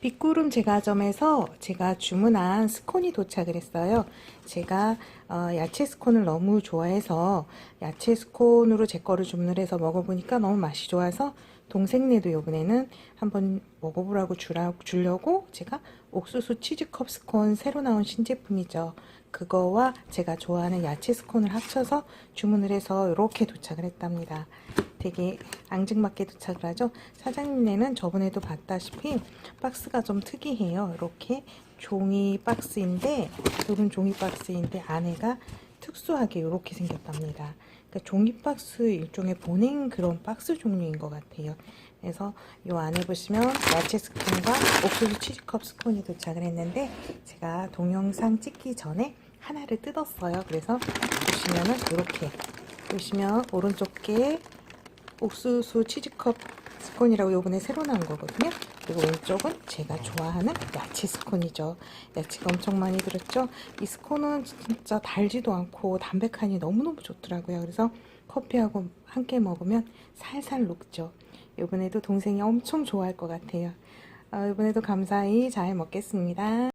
빗구름 제과점에서 제가 주문한 스콘이 도착을 했어요. 제가 어, 야채 스콘을 너무 좋아해서 야채 스콘으로 제 거를 주문을 해서 먹어보니까 너무 맛이 좋아서 동생네도 이번에는 한번 먹어보라고 주라, 주려고 제가 옥수수 치즈컵 스콘 새로 나온 신제품이죠. 그거와 제가 좋아하는 야채 스콘을 합쳐서 주문을 해서 이렇게 도착을 했답니다. 되게 앙증맞게 도착을 하죠. 사장님네는 저번에도 봤다시피 박스가 좀 특이해요. 이렇게 종이 박스인데 이런 종이 박스인데 안에가 특수하게 이렇게 생겼답니다. 그러니까 종이 박스 일종의 보냉 그런 박스 종류인 것 같아요. 그래서 이 안에 보시면 야채 스콘과 옥수수 치즈컵 스콘이 도착을 했는데 제가 동영상 찍기 전에 하나를 뜯었어요. 그래서 보시면은 이렇게 보시면 오른쪽에 옥수수 치즈컵 스콘이라고 요번에 새로 나온 거거든요. 그리고 왼쪽은 제가 좋아하는 야채 스콘이죠. 야채가 엄청 많이 들었죠. 이 스콘은 진짜 달지도 않고 담백하니 너무너무 좋더라고요. 그래서 커피하고 함께 먹으면 살살 녹죠. 이번에도 동생이 엄청 좋아할 것 같아요. 어, 이번에도 감사히 잘 먹겠습니다.